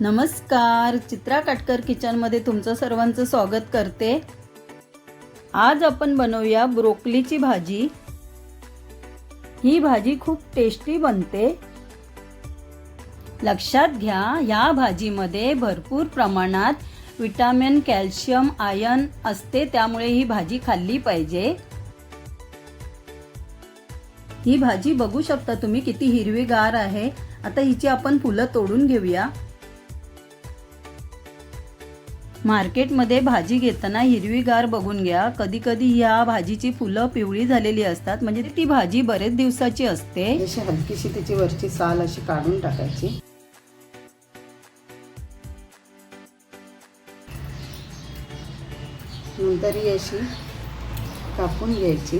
नमस्कार. चित्रा काटकर किचनमध्ये तुमचं सर्वांचं स्वागत करते. आज आपण बनवूया ब्रोकलीची भाजी. ही भाजी खूप टेस्टी बनते. लक्षात घ्या या भाजीमध्ये भरपूर प्रमाणात विटॅमिन कॅल्शियम आयन असते त्यामुळे ही भाजी खाल्ली पाहिजे. ही भाजी बघू शकता तुम्ही किती हिरवीगार आहे. आता हिची आपण फुलं तोडून घेऊया. मार्केटमध्ये भाजी घेताना हिरवीगार बघून घ्या. कधी कधी ह्या भाजीची फुलं पिवळी झालेली असतात. म्हणजे ती भाजी बरेच दिवसाची असते. अशी हलकीशी तिची वरची साल अशी काढून टाकायची. नंतर ही अशी कापून घ्यायची.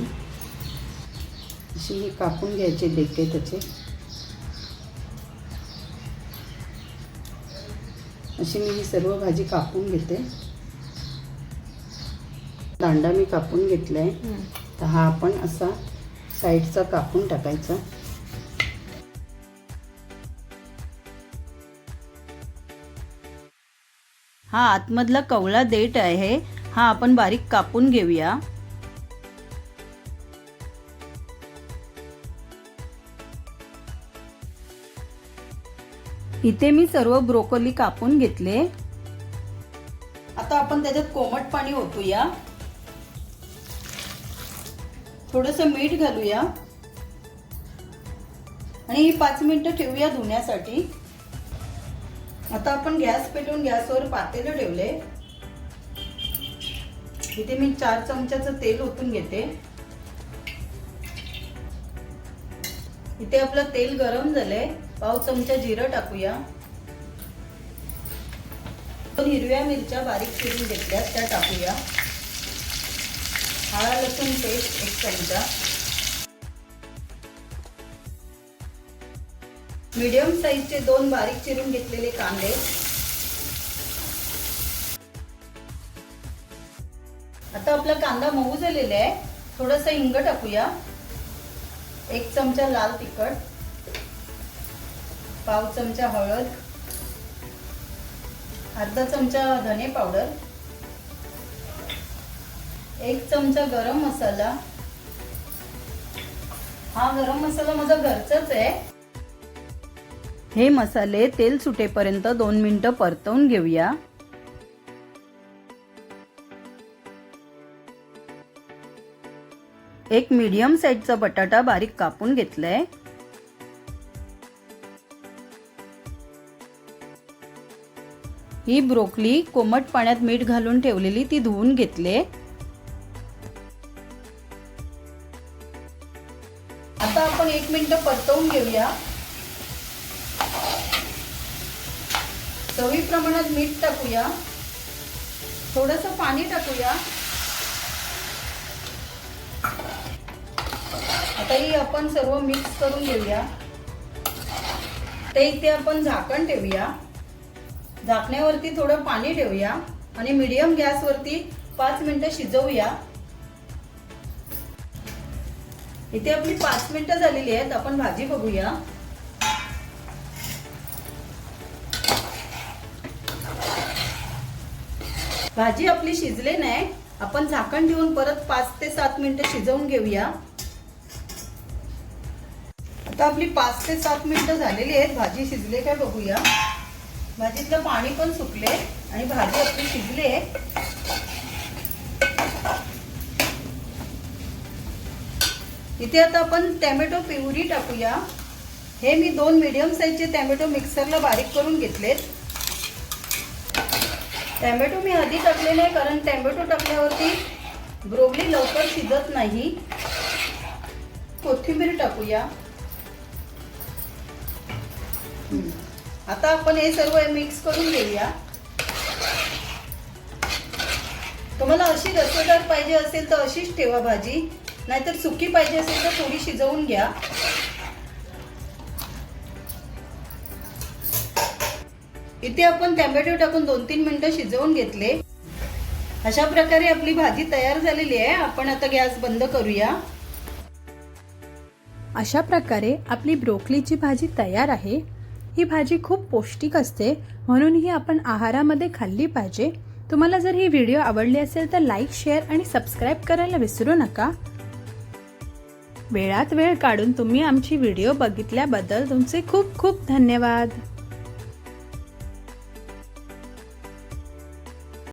अशी ही कापून घ्यायची देखते त्याचे. अशी मी ही सर्व भाजी कापून घेते. दांडा मी कापून घेतलाय. तर हा आपण असा साईडचा कापून टाकायचा. हा आतमधला कवळा देठ आहे. हा आपण बारीक कापून घेऊया. इथे मी सर्व ब्रोकोली कापून घेतले. आता आपण त्याच्यात कोमट पाणी ओतूया. थोडस मीठ घालूया. आणि ही पाच मिनिटं ठेवूया धुण्यासाठी. आता आपण गॅस पेटवून गॅसवर पातेलं ठेवले. इथे मी चार चमच्याचं तेल ओतून घेते. इथे आपलं तेल गरम झालंय. पाव चमचा जिरं टाकूया. दोन हिरव्या मिरच्या बारीक चिरून घेतल्या त्या टाकूया. हळा लसूण पेस्ट एक चमचा. मीडियम साईजचे दोन बारीक चिरून घेतलेले कांदे. आता आपला कांदा मऊ झालेला आहे. थोडस हिंग टाकूया. एक चमचा लाल तिखट. पाव चमचा हळद अर्धा चमचा धने पावडर एक चमचा गरम मसाला. हा गरम मसाला माझा घरचाच आहे. हे मसाले तेल सुटेपर्यंत दोन मिनिटं परतवून घेऊया. एक मीडियम साईजचा बटाटा बारीक कापून घेतलाय. ही ब्रोकली कोमट पाण्यात मीठ घालून ठेवलेली ती धुवून घेतले. आता आपण एक मिनिट परतवून घेऊया. चवी प्रमाणात मीठ टाकूया. थोडस पाणी टाकूया. आता ही आपण सर्व मिक्स करून घेऊया. ते इथे आपण झाकण ठेवूया. झाकण्यावरती थोडं पाणी ठेवूया आणि मीडियम गॅसवरती पाच मिनिटं शिजवूया. इथे आपली पाच मिनिटं झालेली आहेत आपण भाजी बघूया. भाजी आपली शिजले नाही आपण झाकण ठेवून परत पाच ते सात मिनिटं शिजवून घेऊया. आता आपली पाच ते सात मिनिटं झालेली आहेत भाजी शिजले काय बघूया. भाजीतलं पाणी पण सुकले आणि भाजी आपली शिजले इथे आता आपण टॅमॅटो प्युरी टाकूया. हे मी दोन मिडियम साईजचे टॅमॅटो मिक्सरला बारीक करून घेतलेत. टॅमॅटो मी आधी टाकले नाही कारण टॅमॅटो टाकल्यावरती ब्रोगली लवकर शिजत नाही. कोथिंबीर टाकूया. आता आपण हे सर्व मिक्स करून घेऊया. तुम्हाला अशी रसदार पाहिजे असेल तर अशीच ठेवा भाजी. नाहीतर सुकी पाहिजे असेल तर थोडी शिजवून घ्या. इथे आपण टॅमॅटो टाकून दोन तीन मिनिटं शिजवून घेतले. अशा प्रकारे आपली भाजी तयार झालेली आहे. आपण आता गॅस बंद करूया. अशा प्रकारे आपली ब्रोकलीची भाजी तयार आहे. ही भाजी खूप पौष्टिक असते म्हणून ही आपण आहारामध्ये खाल्ली पाहिजे. तुम्हाला जर ही व्हिडिओ आवडली असेल तर लाईक शेअर आणि सबस्क्राईब करायला विसरू नका. वेळात वेळ काढून तुम्ही आमची व्हिडिओ बघितल्याबद्दल तुमचे खूप खूप धन्यवाद.